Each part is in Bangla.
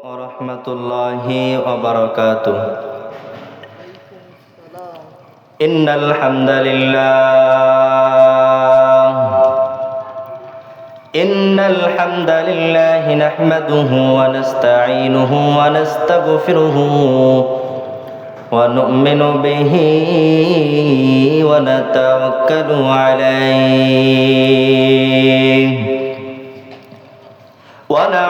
ورحمة الله وبركاته. إن الحمد لله. إن الحمد لله نحمده ونستعينه ونستغفره ونؤمن به ونتوكل عليه. ونعوذ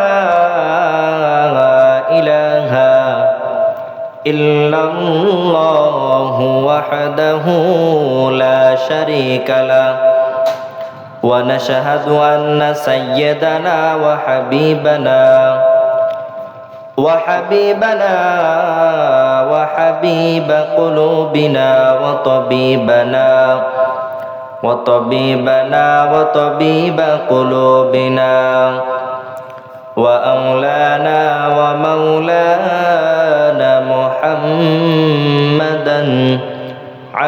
إلا الله وحده لا شريك له. ونشهد أن سيدنا وحبيبنا وحبيبنا وحبيب قلوبنا وطبيبنا وطبيبنا وطبيب قلوبنا وأولانا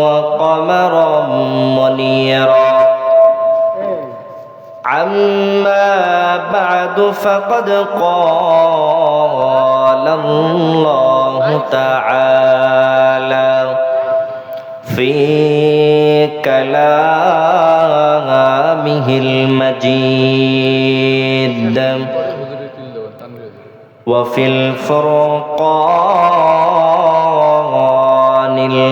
وقمرا منيرا. عما بعد فقد قال الله تعالى. في كلامه المجيد. وفي الفرقان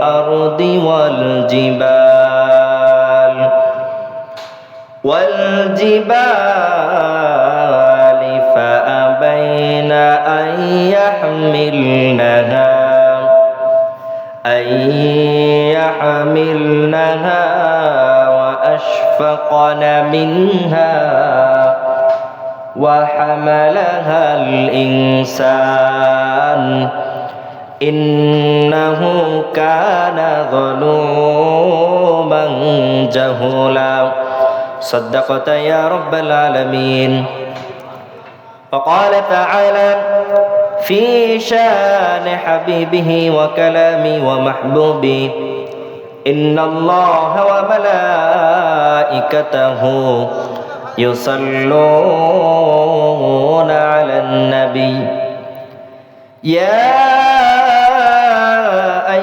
والأرض والجبال. والجبال فأبين أن يحملنها أن يحملنها وأشفقن منها وحملها الإنسان. إنه كان ظلوما جهولا. صدقت يا رب العالمين. وقال تعالى في شان حبيبه وكلامي ومحبوبي إن الله وملائكته يصلون على النبي. يا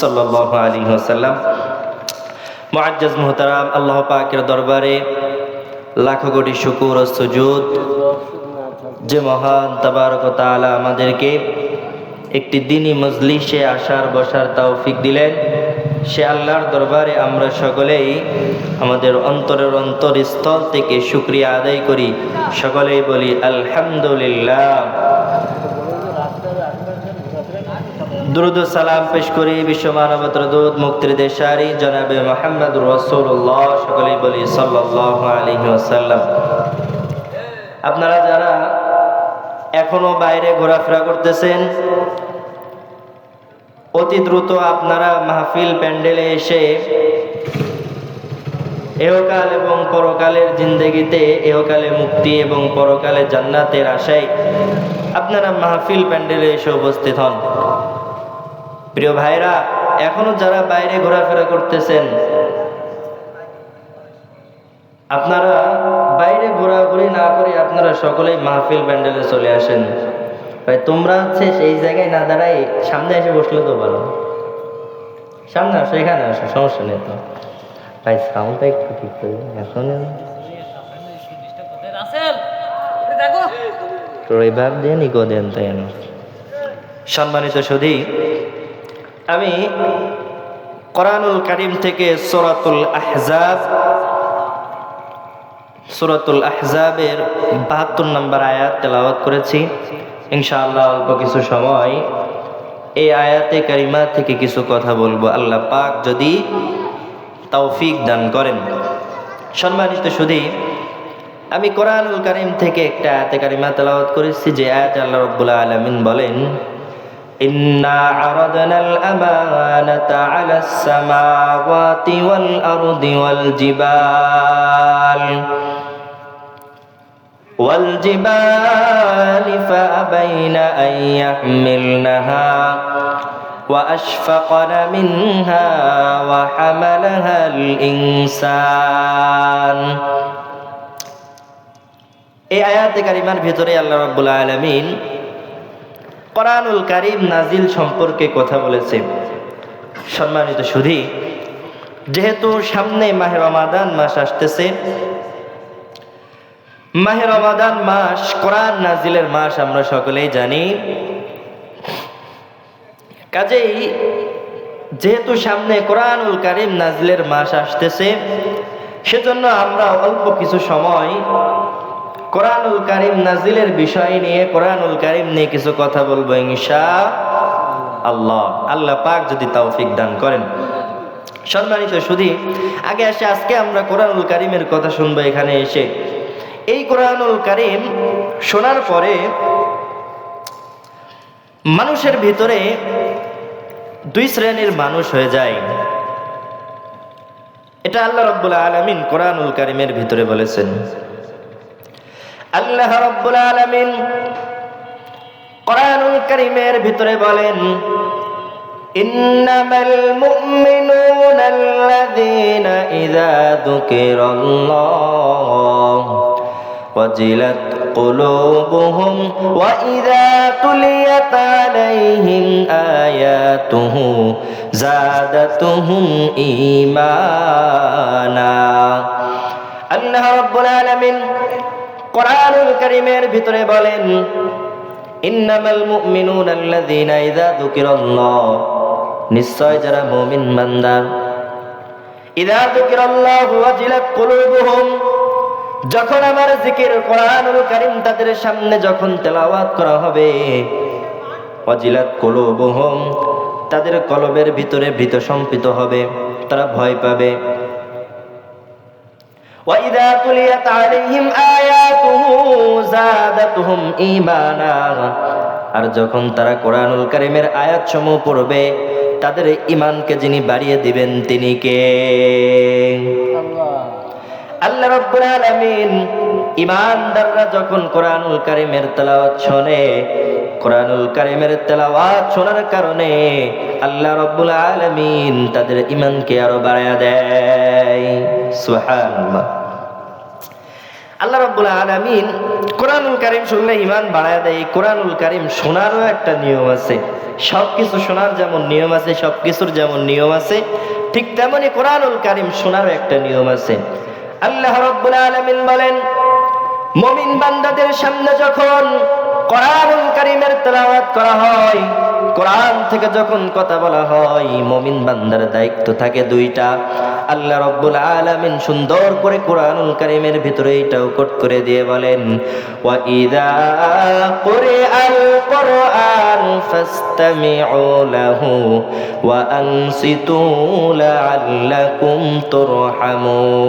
সাল্লাহ আলী মোহতারাম, আল্লাহ পাকের দরবারে লাখো কোটি শুকুর ও যে মহান তাবারকতা আলা আমাদেরকে একটি দিনই মজলিসে আসার, বসার তাওফিক দিলেন। সে আল্লাহর দরবারে আমরা সকলেই আমাদের অন্তরের অন্তরস্থল থেকে শুক্রিয়া আদায় করি। সকলেই বলি, আলহামদুলিল্লাহ। দুরুদ ও সালাম পেশ করি বিশ্ব মানবতার দূত মুক্তির দেশারি, জনাবে মোহাম্মদ রসুল্লাহ সকলেই বলি সাল্লাহ আপনারা যারা এখনও বাইরে ঘোরাফেরা করতেছেন, অতি দ্রুত আপনারা মাহফিল প্যান্ডেলে এসে এহকাল এবং পরকালের জিন্দগিতে এহকালে মুক্তি এবং পরকালে জান্নাতের আশায় আপনারা মাহফিল প্যান্ডেলে এসে উপস্থিত হন। প্রিয় ভাইরা, এখনও যারা বাইরে ঘোরাফেরা করতেছেন, আপনারা বাইরে ঘোরাঘুরি না করে আপনারা সকলেই মাহফিল প্যান্ডেলে চলে আসেন। ভাই, তোমরা হচ্ছে সেই জায়গায় না দাঁড়াই সামনে এসে বসলে তো ভালো। সামনে আসো, এখানে আসো, সমস্যা নেই তো। ভাই সাউন্ডটা একটু ঠিক করে এখন এই ভাব দিয়ে দেন তাই সম্মানিত সুধী আমি কোরআনুল কারিম থেকে সূরাতুল আহজাব, সূরাতুল আহজাবের বাহাত্তর নম্বর আয়াত তেলাওয়াত করেছি। ইনশাআল্লাহ অল্প কিছু সময় এই আয়াতে কারিমা থেকে কিছু কথা বলব। আল্লাহ পাক যদি তৌফিক দান করেন। সম্মানিত সুধী, আমি কোরআনুল কারিম থেকে একটা আয়াতে কারিমা তেলাওয়াত করেছি, যে আয়াত আল্লাহ রব্বুল আলামিন বলেন إنا عرضنا الأمانة على السماوات والأرض والجبال والجبال فأبين أن يحملنها وأشفقن منها وحملها الإنسان এই আয়াতে কারিমার ভিতরে আল্লাহ রাব্বুল আলামিন কোরআনুল কারিম নাজিল সম্পর্কে কথা বলেছে। সম্মানিত সুধি, যেহেতু সামনে মাহের রমাদান মাস আসতেছে মাহের রমাদান মাস কোরআন নাজিলের মাস আমরা সকলেই জানি। কাজেই যেহেতু সামনে কোরআনুল কারিম নাজিলের মাস আসতেছে, সেজন্য আমরা অল্প কিছু সময় কোরআনুল কারিম নাজিলের বিষয় নিয়ে কোরআনুল কারিম নিয়ে কিছু কথা বলব ইনশা আল্লাহ। আল্লাহ পাক যদি তৌফিক দান করেন। সম্মানিত শুধু আগে আসে আজকে আমরা কোরআনুল কারিমের কথা শুনব এখানে এসে। এই কোরআনুল কারিম শোনার পরে মানুষের ভিতরে দুই শ্রেণির মানুষ হয়ে যায়। এটা আল্লাহ রব্বুল আলমিন কোরআনুল কারিমের ভিতরে বলেছেন। আল্লাহ রব্বুল আলামিন কোরআনুল কারীমের ভিতরে বলেন ইন্নামাল মুমিনুনা আল্লাযীনা ইযা যুকিরাল্লাহ ওয়াজিলাত قلوبهم وإذا تليت عليهم آياته زادتهم إيمانا আল্লাহ রব্বুল আলামিন কোরআনুল করিমের ভিতরে বলেন, ইন্নামাল মুমিনুনা আল্লাযীনা ইযা যুকিরাল্লাহ। নিশ্চয় যারা মুমিন বান্দা। ইযা যুকিরাল্লাহু ওয়াজিলাত কুলুবুহুম। যখন আমার জিকির কোরআনুল কারীম তাদের সামনে যখন তেলাওয়াত করা হবে, ওয়াজিলাত কুলুবুহুম, তাদের কলবের ভিতরে ভীত সম্পিত হবে, তারা ভয় পাবে। وإذا تليت عليهم آياته زادتهم إيمانا আর যখন তারা কোরআনুল কারিমের আয়াত সমূহ পড়বে তাদের ইমানকে যিনি বাড়িয়ে দিবেন তিনি কে আল্লাহ রাব্বুল আলামিন ইমানদাররা যখন কোরআনুল কারিমের তেলাওয়াত শোনে, কোরআনুল কারিমের তেলাওয়াত শোনার কারণে আল্লাহ রাব্বুল আলামিন তাদের ইমানকে আরও বাড়ায়া দেয়। সুবহানাল্লাহ। আল্লাহ রাব্বুল আলামিন কোরআনুল কারিম শুনলে ইমান বাড়ায় দেয়, কোরআনুল কারিম শোনারও একটা নিয়ম আছে। সব কিছু শোনার যেমন নিয়ম আছে সব কিছুর যেমন নিয়ম আছে, ঠিক তেমনি কোরআনুল কারিম শোনারও একটা নিয়ম আছে। আল্লাহ রাব্বুল আলামিন বলেন মুমিন বান্দাদের সামনে যখন কোরআনুল কারিমের তেলাওয়াত করা হয়, কোরআন থেকে যখন কথা বলা হয়, মমিন বান্দার দায়িত্ব থাকে দুইটা। আল্লাহ রব্বুল আলামিন সুন্দর করে কোরআনুল কারিমের ভিতরে এটাও কোট করে দিয়ে বলেন, ওয়া ইদা কুরিআল কুরআন ফাসতামিউ লাহু ওয়া আনসিতু লাআল্লাকুম তুরহামুন।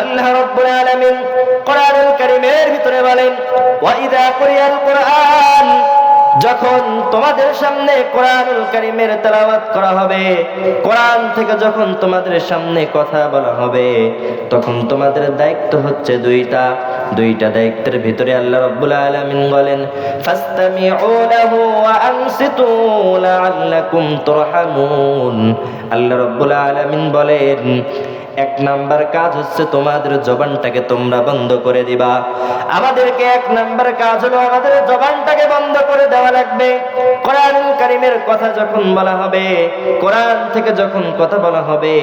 আল্লাহ রাব্বুল আলামিন কোরআনুল কারীমের ভিতরে বলেন ওয়া ইযা কুরিয়াল কোরআন যখন তোমাদের সামনে কোরআনুল কারীমের তেলাওয়াত করা হবে, কোরআন থেকে যখন তোমাদের সামনে কথা বলা হবে, তখন তোমাদের দায়িত্ব হচ্ছে দুইটা। দুইটা দায়িত্বের ভিতরে আল্লাহ রাব্বুল আলামিন বলেন, ফাসতামিউ লাহু ওয়া আনসিতু লাআল্লাকুম তুরহামুন। আল্লাহ রাব্বুল আলামিন বলেন এক নাম্বার কাজ হচ্ছে তোমাদের জবানটাকে তোমরা বন্ধ করে দিবা। আমাদেরকে এক নাম্বার কাজ হলো আমাদের জবানটাকে বন্ধ করে দেওয়া লাগবে। কোরআনুল কারিমের কথা যখন বলা হবে, কোরআন থেকে যখন কথা বলা হবে,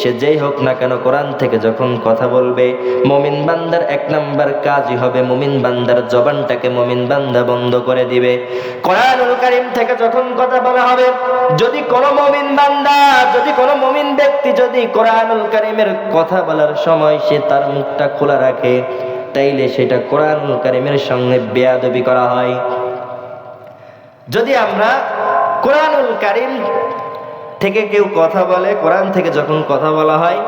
সে যেই হোক না কেন কোরআন থেকে যখন কথা বলবে, মমিন বান্দার এক নাম্বার কাজই হবে মমিন বান্দার জবানটাকে মমিন বান্দা বন্ধ করে দিবে। কোরআনুল কারিম থেকে যখন কথা বলা হবে, যদি কোনো মমিন বান্দা, যদি কোনো মমিন ব্যক্তি যদি কোরআনুল কারিমের কথা বলার সময় সে তার মুখটা খোলা রাখে। তাইলে সেটা কোরআনুল কারিমের সঙ্গে বেয়াদবি করা হয়। যদি আমরা কোরআনুল কারিম থেকে কেউ কথা বলে, কোরআন থেকে যখন কথা বলা হয়,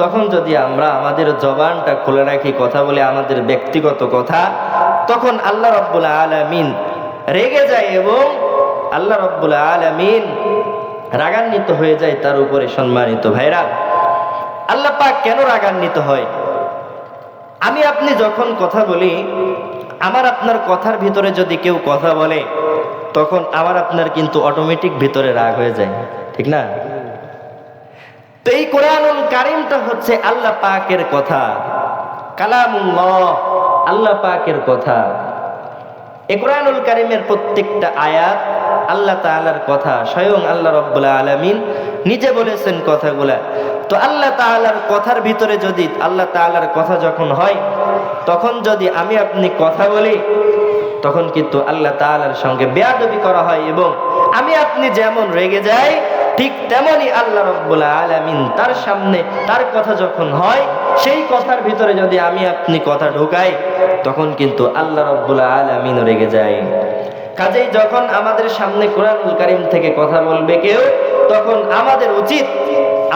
তখন যদি আমরা আমাদের জবানটা খুলে রাখি, কথা বলে আমাদের ব্যক্তিগত কথা, তখন আল্লাহ রব্বুল আলামিন রেগে যায় এবং আল্লাহ রব্বুল আলামিন রাগান্বিত হয়ে যায় তার উপরে সম্মানিত ভাইরা। আল্লাহ পাক কেন রাগান্বিত হয়? আমি আপনি যখন কথা বলি, আমার আপনার কথার ভিতরে যদি কেউ কথা বলে, তখন আমার আপনার কিন্তু অটোমেটিক ভিতরে রাগ হয়ে যায়, ঠিক না? তো এই কোরআনুল কারিমটা হচ্ছে আল্লাহ পাকের কথা, কালামুল্লাহ, আল্লাহ পাকের কথা। এ কোরআনুল কারিমের প্রত্যেকটা আয়াত আল্লাহ তাআলার কথা, স্বয়ং আল্লাহ রব্বুল আলামিন নিজে বলেছেন কথাগুলা। তো আল্লাহ তাআলার কথার ভিতরে যদি আল্লাহ তাআলার কথা যখন হয়, তখন যদি আমি আপনি কথা বলি, তখন কিন্তু আল্লাহ তাআলার সঙ্গে বেয়াদবি করা হয় এবং আমি আপনি যেমন রেগে যাই, ঠিক তেমনই আল্লাহ রব্বুল আলামিন তার সামনে তার কথা যখন হয়, সেই কথার ভিতরে যদি আমি আপনি কথা ঢোকাই, তখন কিন্তু আল্লাহ রব্বুল আলামিন রেগে যায়। কাজেই যখন আমাদের সামনে কোরআনুল কারিম থেকে কথা বলবে কেউ, তখন আমাদের উচিত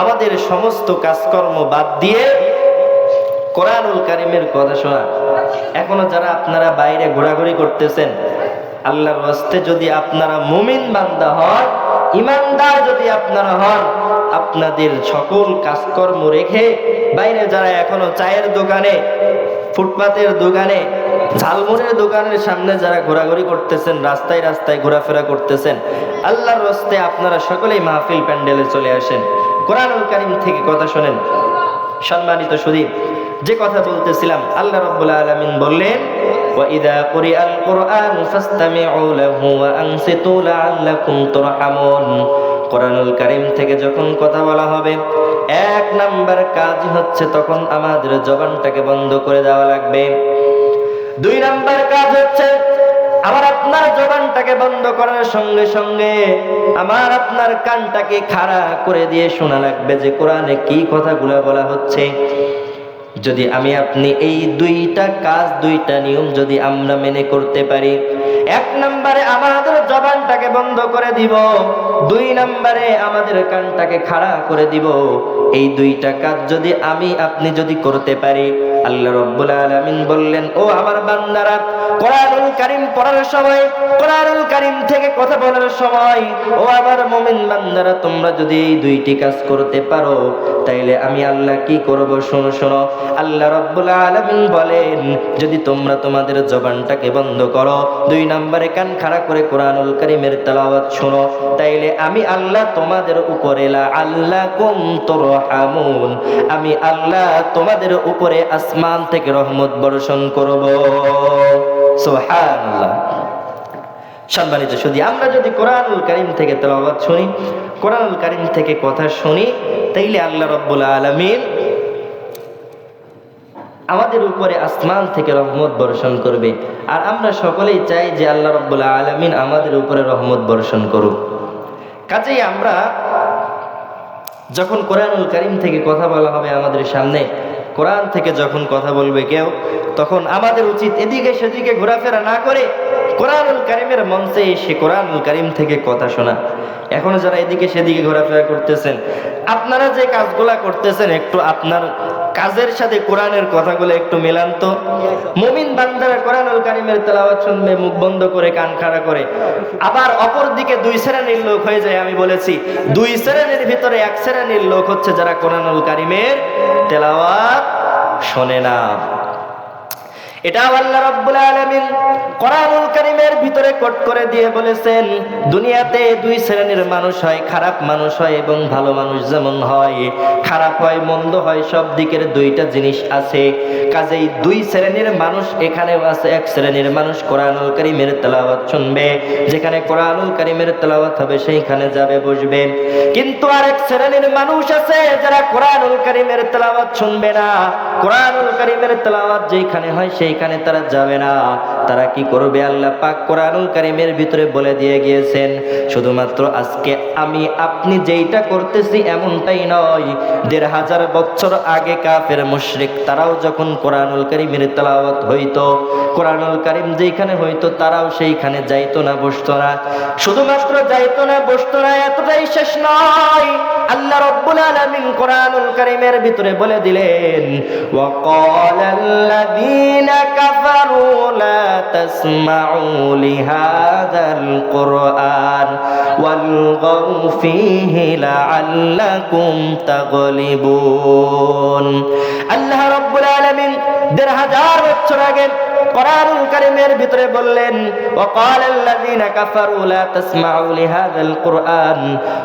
আমাদের সমস্ত কাজকর্ম বাদ দিয়ে কোরআনুল কারিমের কথা শোনা। এখনও যারা আপনারা বাইরে ঘোরাঘুরি করতেছেন, আল্লাহর হস্তে যদি আপনারা মুমিন বান্দা হন, ইমানদার যদি আপনারা হন, আপনাদের সকল কাজকর্ম রেখে বাইরে যারা এখনও চায়ের দোকানে, ফুটপাতের দোকানে, ঝালমুড়ের দোকানের সামনে যারা ঘোরাঘুরি করতেছেন, রাস্তায় রাস্তায় ঘোরাফেরা করতেছেন, আল্লাহর রস্তে আপনারা সকলেই মাহফিল প্যান্ডেলে চলে আসেন। কোরআনুল কারিম থেকে কথা শোনেন সম্মানিত সুদীপ যে কথা বলতেছিলাম আল্লাহ রাব্বুল আলামিন বললেন وَإِذَا قُرِئَ الْقُرْآنُ فَاسْتَمِعُوا لَهُ وَأَنصِتُوا لَعَلَّكُمْ تُرْحَمُونَ কোরআনুল কারিম থেকে যখন কথা বলা হবে এক নাম্বার কাজ হচ্ছে তখন আমাদের জবানটাকে বন্ধ করে দেওয়া লাগবে দুই নাম্বার কাজ হচ্ছে আমার আপনার জবানটাকে বন্ধ করার সঙ্গে সঙ্গে আমার আপনার কানটাকে খাড়া করে দিয়ে শোনা লাগবে যে কোরআনে কি কথাগুলো বলা হচ্ছে। যদি আমি আপনি এই দুইটা কাজ, দুইটা নিয়ম যদি আমরা মেনে করতে পারি, এক নম্বরে আমাদের জবানটাকে বন্ধ করে দিব, দুই নম্বরে আমাদের কানটাকে খাড়া করে দিব, এই দুইটা কাজ যদি আমি, আপনি যদি করতে পারি আল্লাহ রব্বুল আলামিন বললেন, ও আমার বান্দারা, কোরআনুল কারীম পড়ার সময়, কোরআনুল কারীম থেকে কথা বলার সময়, ও আমার মুমিন বান্দারা, তোমরা যদি এই দুইটি কাজ করতে পারো, তাইলে আমি আল্লাহ কি করব? শোনো শোনো। আল্লাহ রব্বুল আলামিন বলেন, যদি তোমরা তোমাদের জবানটাকে বন্ধ করো, দুই নম্বরে কান খাড়া করে কোরআনুল কারীমের তেলাওয়াত শোনো, তাইলে আমি আল্লাহ তোমাদের উপরে লা আল্লাহ কুম তুরহামুন, আমি আল্লাহ তোমাদের উপরে আসমান থেকে রহমত বর্ষণ করব। সম্মানিত আমরা যদি কোরআনুল কারীম থেকে তেলাওয়াত শুনি, কোরআনুল কারীম থেকে কথা শুনি, তাইলে আল্লাহ রব্বুল আলামিন আমাদের উপরে আসমান থেকে রহমত বর্ষণ করবে। আর আমরা সকলেই চাই যে আল্লাহ রব্বুল আলমিন আমাদের উপরে রহমত বর্ষণ করুক। কাজেই আমরা যখন কোরআনুল করিম থেকে কথা বলা হবে আমাদের সামনে কোরআন থেকে যখন কথা বলবে কেউ, তখন আমাদের উচিত এদিকে সেদিকে ঘোরাফেরা না করে কোরআনুল করিমের মঞ্চে এসে কোরআনুল করিম থেকে কথা শোনা। এখনও যারা এদিকে সেদিকে ঘোরাফেরা করতেছেন, আপনারা যে কাজগুলা করতেছেন, একটু আপনার কাজের সাথে কোরআনের কথাগুলো একটু মেলান তো। মুমিন বান্দারা কোরআনুল কারিমের তেলাওয়াত শুনবে, মুখ বন্ধ করে, কান খাড়া করে। আবার অপর দিকে দুই শ্রেণির লোক হয়ে যায়, আমি বলেছি, দুই শ্রেণির ভিতরে এক শ্রেণির লোক হচ্ছে যারা কোরআনুল কারিমের তেলাওয়াত শোনে না। এটাও আল্লাহ রাব্বুল আলামিন ভিতরে করে দিয়ে বলেছেন, দুনিয়াতে দুই শ্রেণির মানুষ হয়, খারাপ মানুষ হয় এবং ভালো মানুষ যেমন হয়। খারাপ হয়, মন্দ হয়, সব দিকের দুইটা জিনিস আছে। কাজেই দুই শ্রেণির মানুষ এখানেও আছে, এক শ্রেণির মানুষ তেলাওয়াত শুনবে, যেখানে তেলাওয়াত হবে, সেইখানে যাবে, বসবে। কিন্তু আরেক শ্রেণির মানুষ আছে, যারা কোরআনুল কারীমের তেলাওয়াত শুনবে না। কোরআনুল কারীমের তেলাওয়াত যেখানে হয় সেইখানে তারা যাবে না। তারা কি করবে? আল্লাহ পাক কোরআনুল কারিমের ভিতরে বলে দিয়ে গিয়েছেন, শুধুমাত্র আজকে আমি আপনি যেইটা করতেছি এমনটাই নয়। দেড় হাজার বছর আগে কাফের মুশরিক তারাও যখন কোরআনুল কারিমের তালাওয়াত হইত, কোরআনুল কারিম যেইখানে হইতো তারাও সেইখানে যাইতো না, বসতো না। শুধুমাত্র যাইতো না, বসতো না, এতটাই শেষ নয়। আল্লাহ রব্বুল আলামিন কোরআনুল কারিমের ভিতরে বলে দিলেন ওয়াকালাল্লাযীনা الذين كفروا لا تسمعوا لهذا القرآن والغوا فيه لعلكم تغلبون আল্লাহ রব্বুল আলামিন দেড় হাজার বছর আগে কোরআনুল কারীমের ভিতরে বললেন وقال الذين كفروا لا تسمعوا لهذا القرآن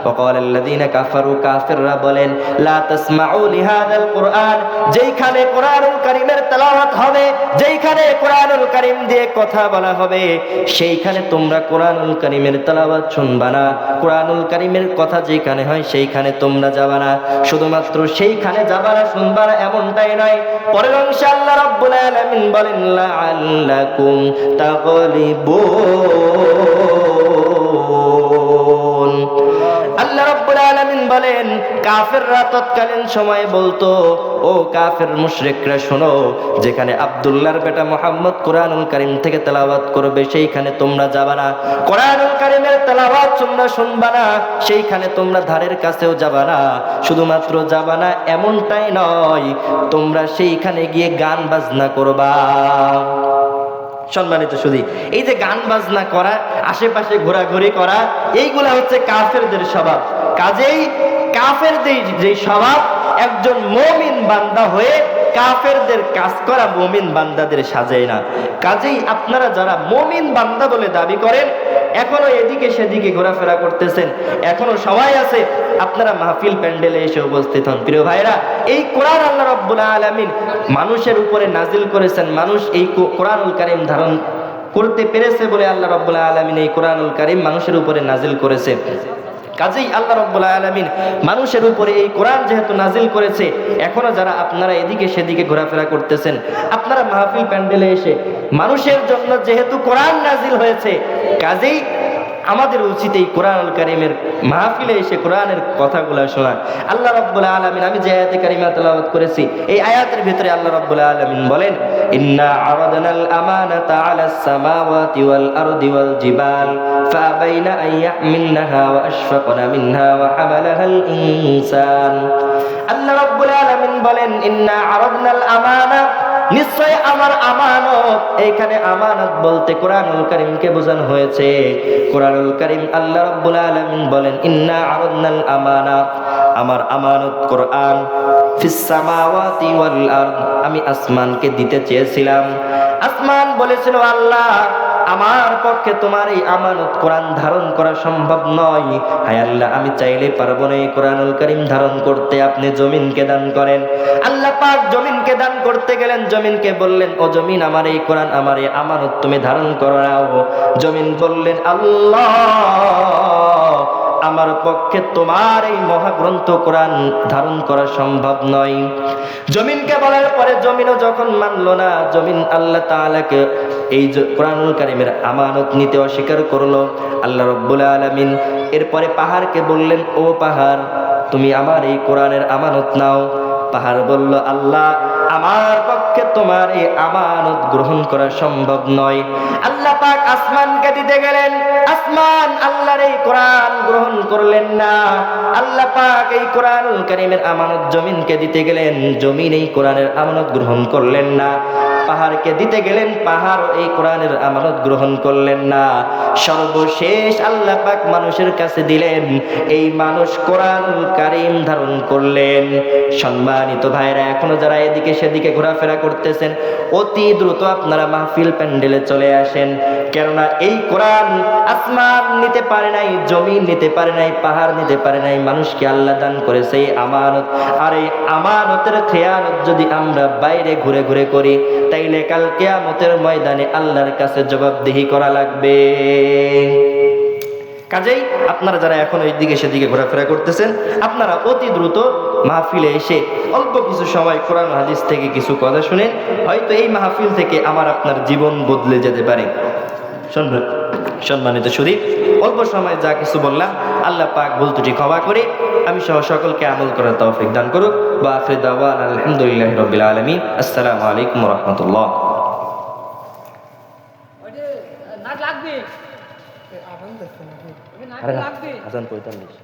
وقال الذين كفروا কাফিররা বলেন لا تسمعوا لهذا القرآن যেইখানে কোরআনুল কারীমের তেলাওয়াত হবে যেইখানে কোরআনুল কারীম দিয়ে কথা বলা হবে সেইখানে তোমরা কোরআনুল কারীমের তেলাওয়াত শুনবা না কোরআনুল কারীমের কথা যেখানে হয় সেইখানে তোমরা যাবা না শুধুমাত্র সেইখানে যাবা না শুনবা না এমনটাই নয় পরের অংশে আল্লাহ রাব্বুল আলামিন বলেন লাআল্লাকুম তাগলিবুন تغلبون. বলেন, কাফেররা তৎকালীন সময়ে বলতো, ও কাফের মুশরিকরা, শোনো, যেখানে আব্দুল্লাহর বেটা মোহাম্মদ কোরআনুল কারীম থেকে তেলাওয়াত করবে, সেইখানে তোমরা যাবা না। কোরআনুল কারীমের তেলাওয়াত তোমরা শুনবা না, সেইখানে তোমরা ধারের কাছেও যাবা না। শুধুমাত্র যাবা না, এমনটাই নয়, তোমরা সেইখানে গিয়ে গান বাজনা করবা। সম্মানিত শুধু এই যে গান বাজনা করা, আশেপাশে ঘোরাঘুরি করা, এইগুলা হচ্ছে কাফেরদের স্বভাব। কাজেই কাফেরদের যে স্বভাব, একজন মমিন বান্দা হয়ে কাফেরদের কাজ করা মমিন বান্দাদের সাজায় না। কাজেই আপনারা যারা মমিন বান্দা বলে দাবি করেন, এখনও এদিকে সেদিকে ঘোরাফেরা করতেছেন। এখনও সবাই আছে, আপনারা মাহফিল প্যান্ডেলে এসে উপস্থিত হন। প্রিয় ভাইরা, এই কোরআন আল্লাহ রব্বুল আলামিন মানুষের উপরে নাজিল করেছেন। মানুষ এই কোরআনুল কারীম ধারণ করতে পেরেছে বলে আল্লাহ রব্বুল আলামিন এই কোরআনুল কারিম মানুষের উপরে নাজিল করেছে। কাজেই আল্লাহ রব্বুল আলমিন মানুষের উপরে এই কোরআন যেহেতু নাজিল করেছে, এখনও যারা আপনারা এদিকে সেদিকে ঘোরাফেরা করতেছেন, আপনারা মাহফিল প্যান্ডেলে এসে মানুষের জন্য যেহেতু কোরআন নাজিল হয়েছে, কাজেই আমাদের উচিত এই কোরআনুল কারিমের মাহফিলে এসে কোরআনের কথাগুলো শোনা। আল্লাহ রাব্বুল আলামিন, আমি যে আয়াতে কারিমা তেলাওয়াত করেছি, এই আয়াতের ভিতরে আল্লাহ রাব্বুল আলামিন বলেন, ইন্না আরাদনাল আমানাতা আলাস সামাওয়াতি ওয়াল আরদি ওয়াল জিবাল আল্লাহ রাব্বুল আলামিন বলেন, ইন্না আরাদনাল নিশ্চয় আমার আমানত। এখানে আমানত বলতে কোরআনুল করিমকে বোঝানো হয়েছে। কোরআনুল করিম আল্লাহ রাব্বুল আলামিন বলেন, ইন্না আরাদনাল আমানা। আমার আমানত কোরআন, ফিস সামাওয়াতি ওয়াল আরদ। আমি আসমানকে দিতে চেয়েছিলাম। আসমান বলেছিল, আল্লাহ আমার পক্ষে তোমার এই আমানত কোরআন ধারণ করা সম্ভব নয়। হায় আল্লাহ, আমি চাইলে পারব না এই কোরআনুল করিম ধারণ করতে। আপনি জমিনকে দান করেন। আল্লাহ পাক জমিনকে দান করতে গেলেন, জমিনকে বললেন, ও জমিন, আমার এই কোরআন, আমার এই আমানত তুমি ধারণ করাও। জমিন বললেন, আল্লাহ আমার পক্ষে তোমার এই মহাগ্রন্থ কোরআন ধারণ করা সম্ভব নয়। জমিনকে বলার পরে জমিনও যখন মানলো না, জমিন আল্লাহ তাআলাকে এই কোরআনুল কারিমের আমানত নিতে অস্বীকার করল। আল্লাহ রব্বুল আলামিন এরপরে পাহাড়কে বললেন, ও পাহাড়, তুমি আমার এই কোরআনের আমানত নাও। পাহাড় বলল, আল্লাহ আমার পক্ষে তোমার এই আমানত গ্রহণ করা সম্ভব নয়। আল্লাহ পাক আসমানকে দিতে গেলেন। আসমান আল্লাহর এই কোরআন গ্রহণ করলেন না। আল্লাহ পাক এই কোরআনুল কারীমের আমানত জমিনকে দিতে গেলেন। জমিন এই কোরআনের আমানত গ্রহণ করলেন না। পাহাড়কে দিতে গেলেন, পাহাড় এই কোরআনের আমানত গ্রহণ করলেন না। সর্বশেষ আল্লাহ পাক মানুষের কাছে দিলেন, এই মানুষ কোরআনুল কারীম ধারণ করলেন। সম্মানিত ভাইরা, এখনও যারা এদিকে সেদিকে ঘোরাফেরা করতেছেন, অতি দ্রুত আপনারা মাহফিল প্যান্ডেলে চলে আসেন। কেননা এই কোরআন আসমান নিতে পারে নাই, জমিন নিতে পারে নাই, পাহাড় নিতে পারে নাই, মানুষকে আল্লাহ দান করেছে এই আমানত। আর এই আমানতের খেয়ানত যদি আমরা বাইরে ঘুরে ঘুরে করি তাইলে কাল কেয়ামতের ময়দানে আল্লাহর কাছে জবাবদিহি করা লাগবে। কাজেই আপনারা যারা এখন ওই দিকে সেদিকে ঘোরাফেরা করতেছেন, আপনারা অতি দ্রুত মাহফিলে এসে অল্প কিছু সময় কোরআন হাদিস থেকে কিছু কথা শুনেন হয়তো এই মাহফিল থেকে আমার আপনার জীবন বদলে যেতে পারে। সম্মানিত শরীফ অল্প সময় যা কিছু বললাম, আল্লাহ পাক ভুল ত্রুটি ক্ষমা করে আমি সহ সকলকে আমল করার তৌফিক দান করুক। বা আখির দাওয়ান আলহামদুলিল্লাহ রবিল আলমিন। আসসালামু আলাইকুম রহমতুল্লাহ। আরে না লাগবে। হাজান পঁয়তাল্লিশ।